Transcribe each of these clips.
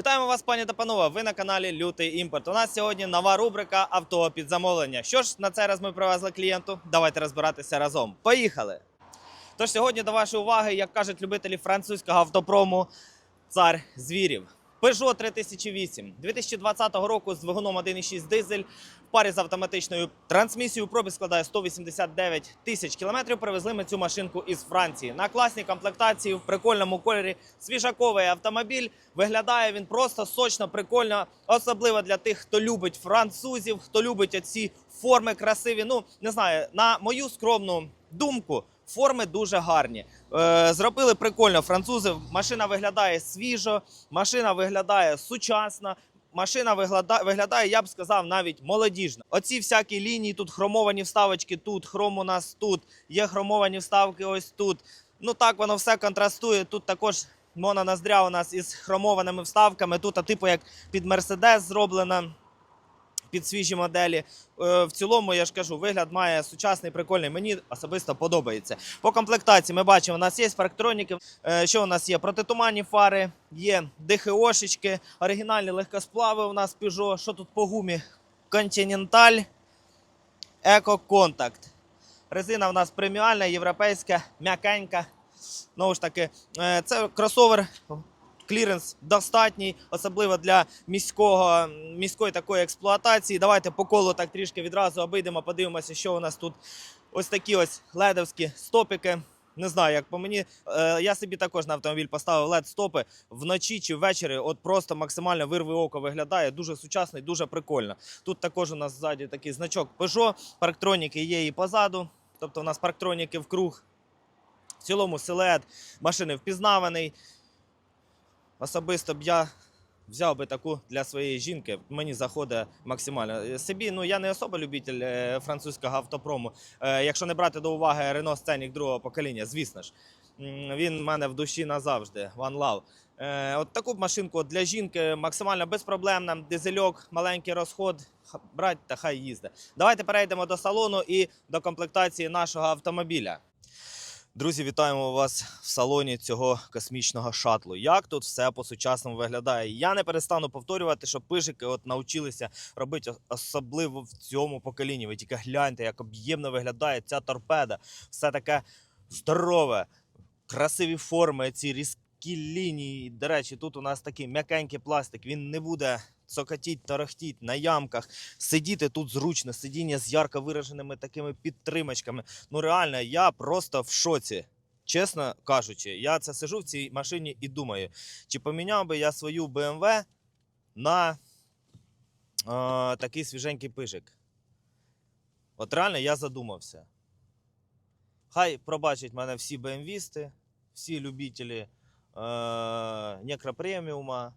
Вітаємо вас, пані та панове. Ви на каналі Лютий Імпорт. У нас сьогодні нова рубрика Авто під замовлення. Що ж на цей раз ми привезли клієнту? Давайте розбиратися разом. Поїхали! Тож сьогодні до вашої уваги, як кажуть любителі французького автопрому, цар звірів. Peugeot 3008 2020 року з двигуном 1.6 дизель парі з автоматичною трансмісією. Пробіг складає 189 тисяч кілометрів. Привезли ми цю машинку із Франції на класній комплектації в прикольному кольорі. Свіжаковий автомобіль. Виглядає він просто сочно, прикольно, особливо для тих, хто любить французів, хто любить оці форми красиві. Ну не знаю, на мою скромну думку. Форми дуже гарні. Е, зробили прикольно французи. Машина виглядає свіжо, машина виглядає сучасно. Машина виглядає, виглядає, я б сказав, навіть молодіжно. Оці всякі лінії, тут хромовані вставочки, тут хром у нас тут, є хромовані вставки ось тут. Ну так воно все контрастує. Тут також мононоздря у нас із хромованими вставками. Тут, а, типу, як під Мерседес зроблена. Під свіжі моделі. Е, В цілому, я ж кажу, вигляд має сучасний, прикольний. Мені особисто подобається. По комплектації ми бачимо, у нас є парктроніки. Е, Що у нас є? Протитуманні фари, є ДХОшечки, оригінальні легкосплави у нас Peugeot. Що тут по гумі? Eco Contact. Резина у нас преміальна, європейська, м'якенька. Знову ж таки, е, це кросовер. Кліренс достатній, особливо для міського, міської такої експлуатації. Давайте по колу так трішки відразу обійдемо, подивимося, що у нас тут. Ось такі ось ледовські стопики. Не знаю, як по мені. Е, я собі також на автомобіль поставив led стопи вночі чи ввечері. От просто максимально вирви око виглядає. Дуже сучасно і дуже прикольно. Тут також у нас ззаді такий значок Peugeot, парктроніки є і позаду. Тобто у нас парктроніки в круг. В цілому силует машини впізнаваний. Особисто б я взяв би таку для своєї жінки. Мені заходить максимально. Е, Собі, ну я не особо любитель е, французького автопрому. Е, якщо не брати до уваги Renault Scenic другого покоління, звісно ж. Він в мене в душі назавжди. One love. От таку машинку для жінки максимально безпроблемна. Дизельок, маленький розход. Брать та хай їздить. Давайте перейдемо до салону і до комплектації нашого автомобіля. Друзі, вітаємо вас в салоні цього космічного шатлу. Як тут все по-сучасному виглядає? Я не перестану повторювати, що пижики от навчилися робити особливо в цьому поколінні. Ви тільки гляньте, як об'ємно виглядає ця торпеда. Все таке здорове, красиві форми, ці різкі лінії. До речі, тут у нас такий м'якенький пластик. Він не буде цокотіть, тарахтіть на ямках. Сидіти тут зручно, сидіння з ярко вираженими такими підтримачками. Ну реально, я просто в шоці. Чесно кажучи, я це сижу в цій машині і думаю, чи поміняв би я свою BMW на е, такий свіженький пижик. От реально я задумався. Хай пробачать мене всі BMW-сти, всі любителі е, некропреміума.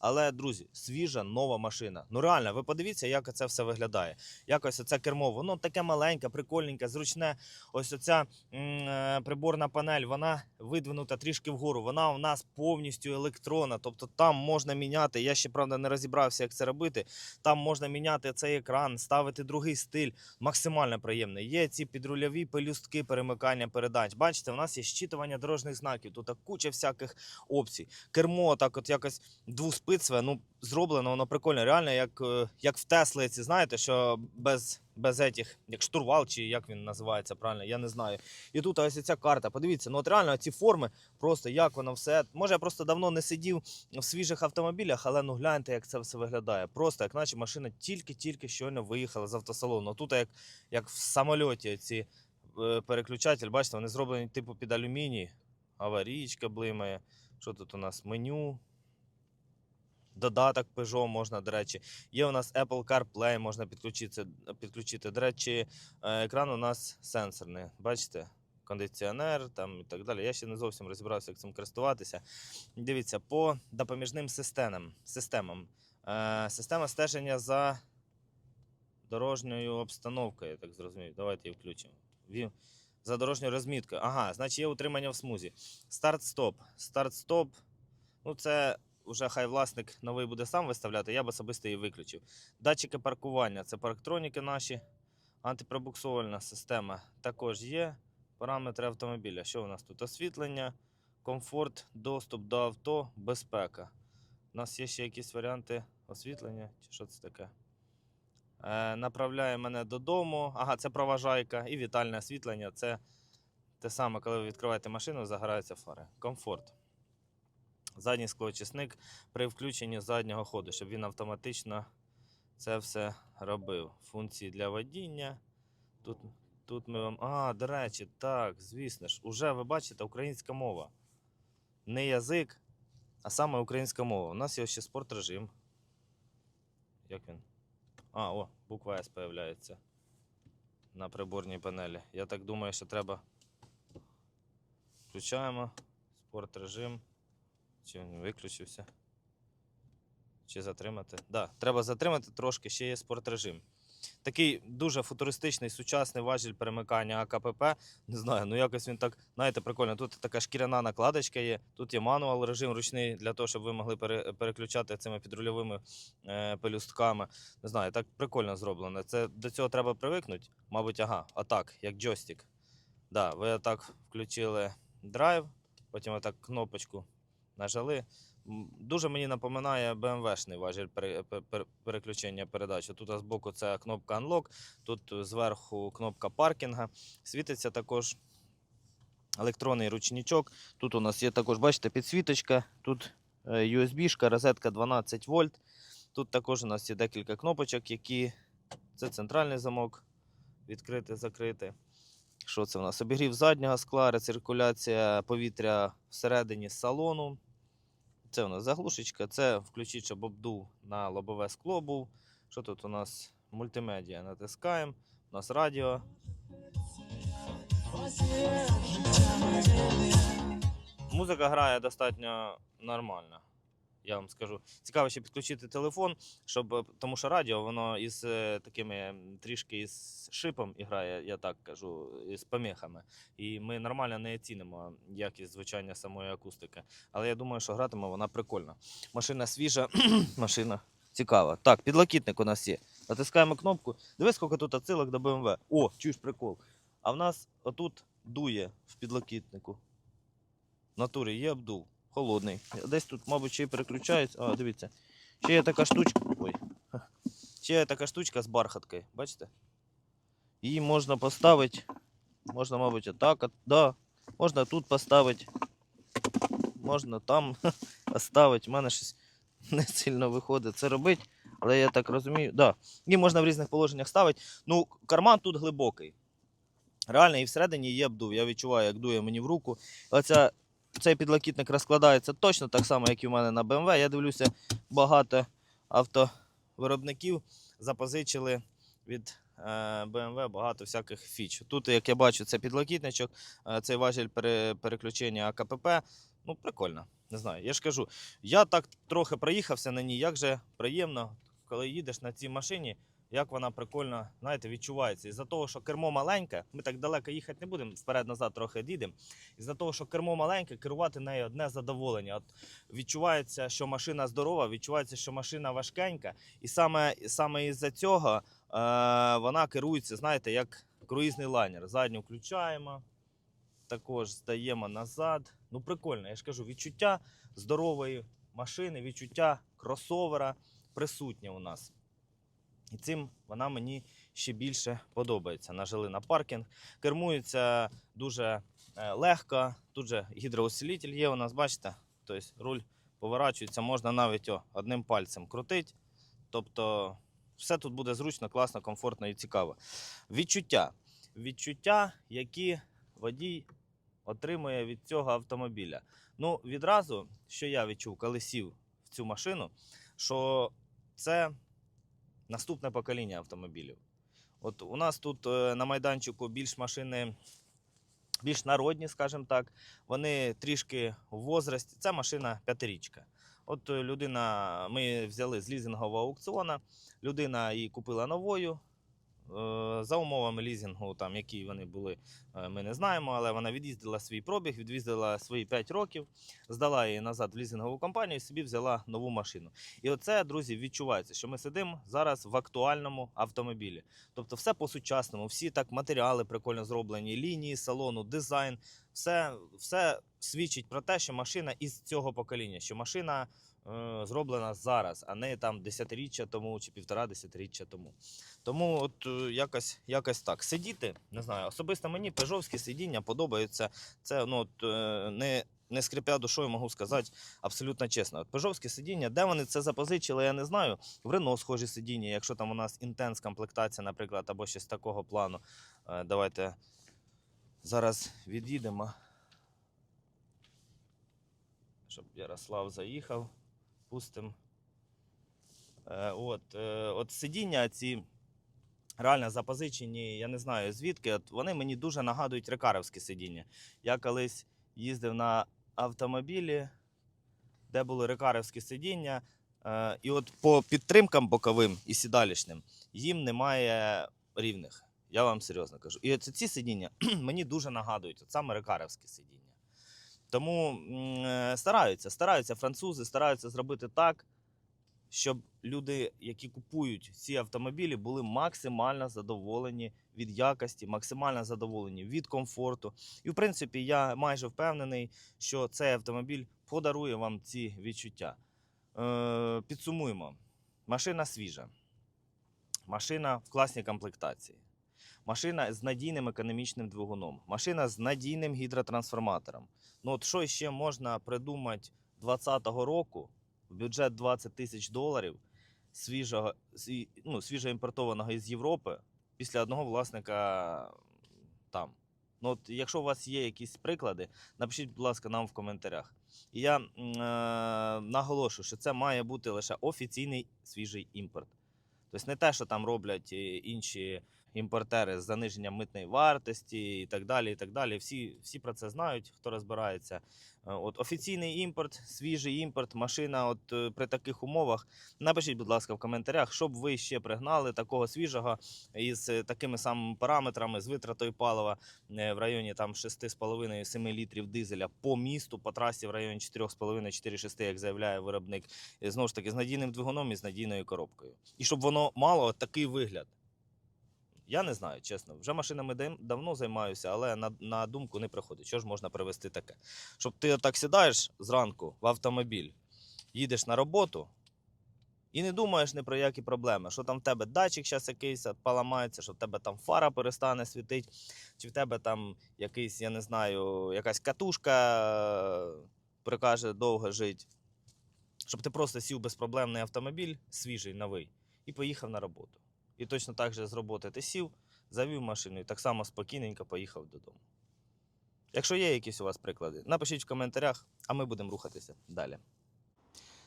Але, друзі, свіжа нова машина. Ну реально, ви подивіться, як це все виглядає. Якось оце кермо, воно таке маленьке, прикольненьке, зручне. Ось оця е, приборна панель, вона видвинута трішки вгору. Вона у нас повністю електронна. Тобто там можна міняти. Я ще правда не розібрався, як це робити. Там можна міняти цей екран, ставити другий стиль. Максимально приємний. Є ці підрульові пелюстки перемикання передач. Бачите, у нас є щитування дорожніх знаків. Тут куча всяких опцій. Кермо так, от якось двуспицеве, ну зроблено, воно прикольно. Реально, як, е, як в Тесли, ці знаєте, що без, без етіх, як штурвал, чи як він називається правильно, я не знаю. І тут ось ця карта. Подивіться, ну от реально ці форми, просто як воно все. Може, я просто давно не сидів в свіжих автомобілях, але ну гляньте, як це все виглядає. Просто як наче машина тільки-тільки щойно виїхала з автосалону. Тут як, як в самольоті ці е, переключатель, бачите, вони зроблені типу під алюміній, аварійка блимає. Що тут у нас? Меню. Додаток Peugeot можна, до речі. Є у нас Apple CarPlay, можна підключити. підключити. До речі, е, екран у нас сенсорний. Бачите? Кондиціонер там і так далі. Я ще не зовсім розібрався, як цим користуватися. Дивіться, по допоміжним системам. системам. Е, система стеження за дорожньою обстановкою, я так зрозумів. Давайте її включимо. За дорожньою розміткою. Ага, значить є утримання в смузі. Старт-стоп. Старт-стоп. Ну, це вже хай власник новий буде сам виставляти, я б особисто її виключив. Датчики паркування це парктроніки наші, антипробуксовувальна система також є. Параметри автомобіля. Що у нас тут? Освітлення, комфорт, доступ до авто, безпека. У нас є ще якісь варіанти освітлення, чи що це таке? Е, направляє мене додому. Ага, це проважайка. І вітальне освітлення. Це те саме, коли ви відкриваєте машину, загораються фари. Комфорт. Задній склоочисник при включенні заднього ходу, щоб він автоматично це все робив. Функції для водіння. Тут, тут ми вам. А, до речі, так, звісно ж, уже ви бачите, українська мова. Не язик, а саме українська мова. У нас є ще спортрежим. Як він? А, о, буква С появляється на приборній панелі. Я так думаю, що треба. Включаємо спортрежим. Чи він виключився? Чи затримати? Так, да, треба затримати трошки, ще є спортрежим. Такий дуже футуристичний сучасний важіль перемикання АКПП. Не знаю, ну якось він так, знаєте, прикольно. Тут така шкіряна накладочка є, тут є мануал режим ручний для того, щоб ви могли переключати цими підрульовими е, пелюстками. Не знаю, так прикольно зроблено. Це до цього треба привикнути. Мабуть, ага, отак, як джойстик. Да, ви отак включили драйв, потім отак кнопочку нажали. Дуже мені напоминає BMW-шний важіль пере- пе- пе- переключення передач. Тут з боку це кнопка Unlock, тут зверху кнопка паркінга. Світиться також електронний ручничок. Тут у нас є також, бачите, підсвіточка, тут е, USB-шка, розетка 12 вольт. Тут також у нас є декілька кнопочок, які це центральний замок, відкрити, закрити. Що це у нас? Обігрів заднього скла, рециркуляція повітря всередині салону. Це у нас заглушечка, це включіть, щоб на лобове скло був. Що тут у нас? Мультимедіа. Натискаємо. У нас радіо. Музика грає достатньо нормально. Я вам скажу. Цікаво ще підключити телефон, щоб, е, тому що радіо, воно із е, такими трішки із шипом грає, я так кажу, із помехами. І ми нормально не оцінимо якість звучання самої акустики. Але я думаю, що гратиме вона прикольно. Машина свіжа, машина цікава. Так, підлокітник у нас є. Натискаємо кнопку. Дивись, скільки тут отсилок до BMW. О, чуєш прикол. А в нас отут дує в підлокітнику. В натурі є обдув. Холодний. Десь тут, мабуть, ще й переключається. А, дивіться. Ще є така штучка. Ой. Ще є така штучка з бархаткою. Бачите? Її можна поставити. Можна, мабуть, отак. Да. Можна тут поставити. Можна там поставити. У мене щось не сильно виходить це робити. Але я так розумію. Да. Її можна в різних положеннях ставити. Ну, карман тут глибокий. Реально, і всередині є обдув. Я відчуваю, як дує мені в руку. Оця, цей підлокітник розкладається точно так само, як і в мене на BMW. Я дивлюся, багато автовиробників запозичили від е, BMW багато всяких фіч. Тут, як я бачу, це підлокітничок, е, цей важіль переключення АКПП. Ну, прикольно. Не знаю. Я ж кажу, я так трохи проїхався на ній, як же приємно, коли їдеш на цій машині, як вона прикольно, знаєте, відчувається. Із-за того, що кермо маленьке, ми так далеко їхати не будемо, вперед-назад трохи дійдемо. Із-за того, що кермо маленьке, керувати нею одне задоволення. От відчувається, що машина здорова, відчувається, що машина важкенька. І саме, саме із-за цього е, вона керується, знаєте, як круїзний лайнер. Задню включаємо, також здаємо назад. Ну, прикольно, я ж кажу, відчуття здорової машини, відчуття кросовера присутнє у нас. І цим вона мені ще більше подобається. Нажали на паркінг. Кермується дуже е, легко. Тут же гідроусилитель є у нас, бачите? Тобто руль поворачується, можна навіть о, одним пальцем крутити. Тобто все тут буде зручно, класно, комфортно і цікаво. Відчуття. Відчуття, які водій отримує від цього автомобіля. Ну, відразу, що я відчув, коли сів в цю машину, що це наступне покоління автомобілів. От у нас тут е, на майданчику більш машини, більш народні, скажімо так. Вони трішки в возрасті. Це машина п'ятирічка. От е, людина, ми взяли з лізингового аукціона, людина її купила новою. Е, За умовами лізингу, там, які вони були, е, ми не знаємо, але вона від'їздила свій пробіг, від'їздила свої 5 років, здала її назад в лізингову компанію і собі взяла нову машину. І оце, друзі, відчувається, що ми сидимо зараз в актуальному автомобілі. Тобто, все по-сучасному, всі так матеріали прикольно зроблені, лінії салону, дизайн, все, все свідчить про те, що машина із цього покоління, що машина зроблена зараз, а не там десятиріччя тому чи півтора десятиріччя тому. Тому от е, якось, якось так. Сидіти, не знаю, особисто мені пежовські сидіння подобаються. Це ну, от, е, не, не скрипя душою, можу сказати абсолютно чесно. От пежовські сидіння, де вони це запозичили, я не знаю. В Рено схожі сидіння, якщо там у нас інтенс комплектація, наприклад, або щось такого плану. Е, Давайте зараз від'їдемо. Щоб Ярослав заїхав, пустимо. Е, от, е, от сидіння ці реально запозичені, я не знаю звідки. От вони мені дуже нагадують рекаровські сидіння. Я колись їздив на автомобілі, де були рекаровські сидіння. Е, і от по підтримкам боковим і сідалішним їм немає рівних. Я вам серйозно кажу. І от ці сидіння мені дуже нагадують, от саме рекаровські сидіння. Тому е, стараються, стараються французи, стараються зробити так, щоб люди, які купують ці автомобілі, були максимально задоволені від якості, максимально задоволені від комфорту. І в принципі, я майже впевнений, що цей автомобіль подарує вам ці відчуття. Е, підсумуємо: машина свіжа, машина в класній комплектації. Машина з надійним економічним двигуном, машина з надійним гідротрансформатором. Ну от що ще можна придумати 2020 року в бюджет 20 тисяч доларів свіжого, сві- ну, свіжоімпортованого із Європи після одного власника там. Ну, от, якщо у вас є якісь приклади, напишіть, будь ласка, нам в коментарях. І я е, наголошую, що це має бути лише офіційний свіжий імпорт. Тобто не те, що там роблять е, інші імпортери з заниженням митної вартості і так далі. і так далі. Всі, всі про це знають, хто розбирається. Е, От офіційний імпорт, свіжий імпорт, машина. От е, при таких умовах. Напишіть, будь ласка, в коментарях, щоб ви ще пригнали такого свіжого із е, такими самими параметрами, з витратою палива в районі там 6,5-7 літрів дизеля по місту, по трасі в районі 4,5-4,6, як заявляє виробник. Знову ж таки, з надійним двигуном і з надійною коробкою. І щоб воно мало такий вигляд. Я не знаю, чесно. Вже машинами давно займаюся, але на, на думку не приходить. Що ж можна привезти таке? Щоб ти отак сідаєш зранку в автомобіль, їдеш на роботу і не думаєш ні про які проблеми. Що там в тебе датчик зараз якийсь поламається, що в тебе там фара перестане світити, чи в тебе там якийсь, я не знаю, якась катушка е, прикаже довго жити. Щоб ти просто сів безпроблемний автомобіль, свіжий, новий, і поїхав на роботу. І точно так же з роботи ти сів, завів машину і так само спокійненько поїхав додому. Якщо є якісь у вас приклади, напишіть в коментарях, а ми будемо рухатися далі.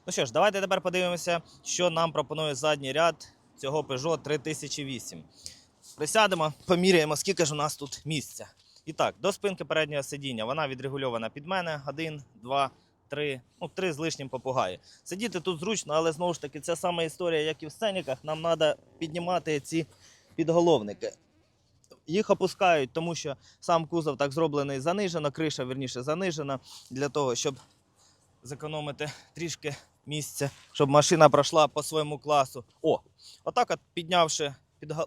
Ну що ж, давайте тепер подивимося, що нам пропонує задній ряд цього Peugeot 3008. Присядемо, поміряємо, скільки ж у нас тут місця. І так, до спинки переднього сидіння вона відрегульована під мене. Один, два, три, ну, три з лишнім попугаї. Сидіти тут зручно, але знову ж таки, це сама історія, як і в сценіках. Нам треба піднімати ці підголовники. Їх опускають, тому що сам кузов так зроблений занижено, криша вірніше занижена, для того, щоб зекономити трішки місця, щоб машина пройшла по своєму класу. О, отак, от піднявши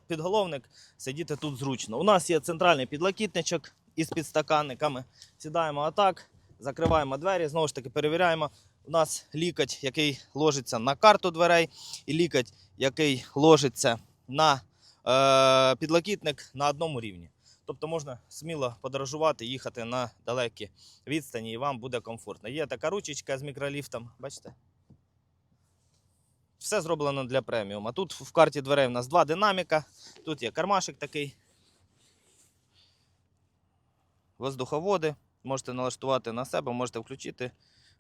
підголовник, сидіти тут зручно. У нас є центральний підлокітничок із підстаканниками. Сідаємо отак, закриваємо двері, знову ж таки перевіряємо. У нас лікоть, який ложиться на карту дверей, і лікоть, який ложиться на е, підлокітник на одному рівні. Тобто можна сміло подорожувати, їхати на далекі відстані, і вам буде комфортно. Є така ручечка з мікроліфтом, бачите? Все зроблено для преміум. А тут в карті дверей у нас два динаміка. Тут є кармашик такий. Воздуховоди. Можете налаштувати на себе, можете включити,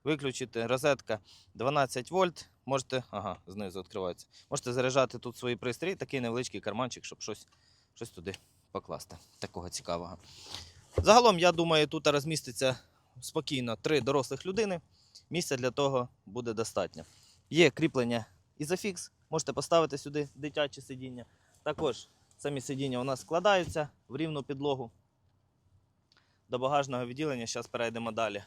виключити. Розетка 12 вольт. Можете, ага, знизу відкривається. Можете заряджати тут свої пристрої, такий невеличкий карманчик, щоб щось, щось туди покласти. Такого цікавого. Загалом, я думаю, тут розміститься спокійно три дорослих людини. Місця для того буде достатньо. Є кріплення Isofix, можете поставити сюди дитяче сидіння. Також самі сидіння у нас складаються в рівну підлогу. До багажного відділення зараз перейдемо далі.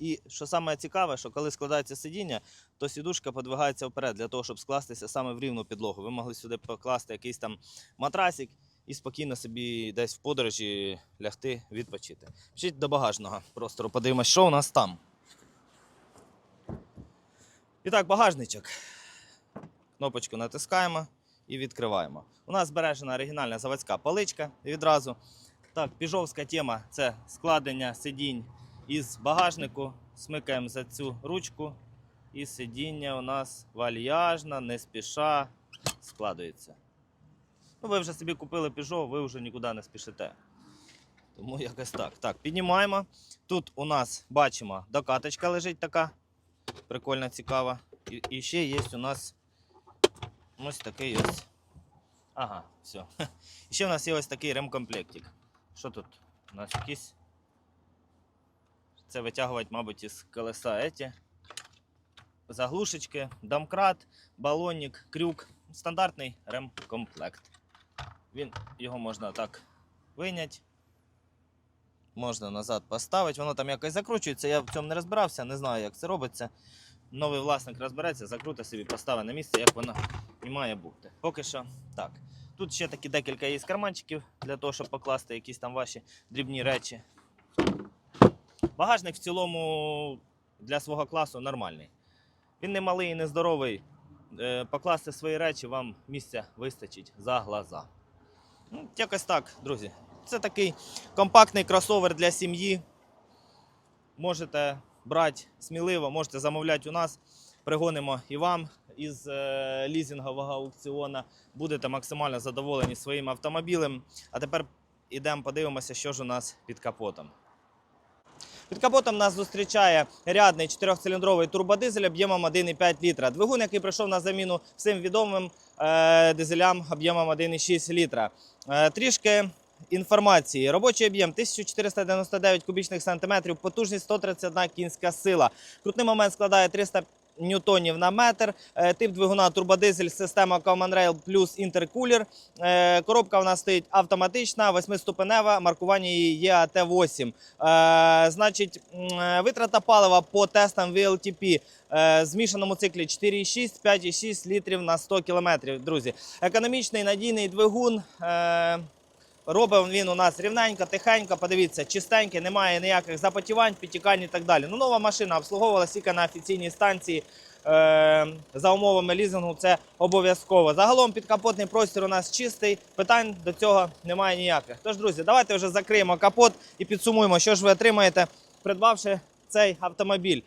І що саме цікаве, що коли складається сидіння, то сідушка подвигається вперед для того, щоб скластися саме в рівну підлогу. Ви могли сюди покласти якийсь там матрасик і спокійно собі десь в подорожі лягти, відпочити. Пішіть до багажного простору, подивимось, що у нас там. І так, багажничок. Кнопочку натискаємо і відкриваємо. У нас збережена оригінальна заводська поличка відразу. Так, піжовська тема це складення сидінь із багажнику. Смикаємо за цю ручку, і сидіння у нас вальяжно, не спіша складується. Ну, ви вже собі купили Peugeot, ви вже нікуди не спішите. Тому якось так. Так, піднімаємо. Тут у нас бачимо, докаточка лежить така. Прикольно, цікава. І, і ще є у нас ось такий ось. Ага, все. І ще у нас є ось такий ремкомплектик. Що тут? У нас якісь. Це витягувати, мабуть, із колеса еті. Заглушечки, домкрат, балонник, крюк. Стандартний ремкомплект. Він, його можна так виняти. Можна назад поставити. Воно там якось закручується. Я в цьому не розбирався, не знаю, як це робиться. Новий власник розбереться, закруте собі, поставить на місце, як воно і має бути. Поки що так. Тут ще такі декілька є карманчиків для того, щоб покласти якісь там ваші дрібні речі. Багажник в цілому для свого класу нормальний. Він не малий і не здоровий. Е, Покласти свої речі вам місця вистачить за глаза. Ну, якось так, друзі. Це такий компактний кросовер для сім'ї. Можете брати сміливо, можете замовляти у нас. Пригонимо і вам із е, лізингового аукціону. Будете максимально задоволені своїм автомобілем. А тепер ідемо подивимося, що ж у нас під капотом. Під капотом нас зустрічає рядний 4-циліндровий турбодизель об'ємом 1,5 літра. Двигун, який прийшов на заміну всім відомим е, дизелям об'ємом 1,6 літра. Е, трішки інформації. Робочий об'єм 1499 кубічних сантиметрів, потужність 131 кінська сила. Крутний момент складає 300 ньютонів на метр. Е, Тип двигуна турбодизель, система Common Rail плюс інтеркулер. Е, Коробка у нас стоїть автоматична, восьмиступенева, маркування її ЄАТ-8. Е, Значить, витрата палива по тестам VLTP в змішаному циклі 4,6, 5,6 літрів на 100 кілометрів. Друзі, економічний надійний двигун. Робив він у нас рівненько, тихенько, подивіться, чистенький, немає ніяких запотівань, підтікань і так далі. Ну, нова машина обслуговувалася тільки на офіційній станції е, за умовами лізингу. Це обов'язково. Загалом підкапотний простір у нас чистий, питань до цього немає ніяких. Тож, друзі, давайте вже закриємо капот і підсумуємо, що ж ви отримаєте, придбавши цей автомобіль.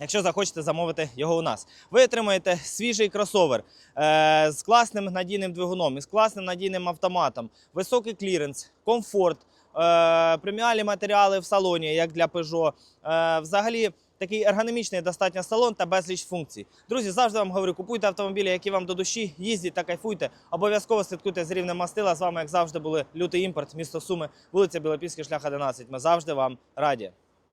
Якщо захочете замовити його у нас, ви отримаєте свіжий кросовер е, з класним надійним двигуном і з класним надійним автоматом, високий кліренс, комфорт, е, преміальні матеріали в салоні, як для Peugeot. Е, взагалі такий ергономічний достатньо салон та безліч функцій. Друзі, завжди вам говорю, купуйте автомобілі, які вам до душі, їздіть та кайфуйте. Обов'язково слідкуйте з рівнем мастила. З вами, як завжди, були лютий імпорт, місто Суми, вулиця Білопільський, шлях 11. Ми завжди вам раді.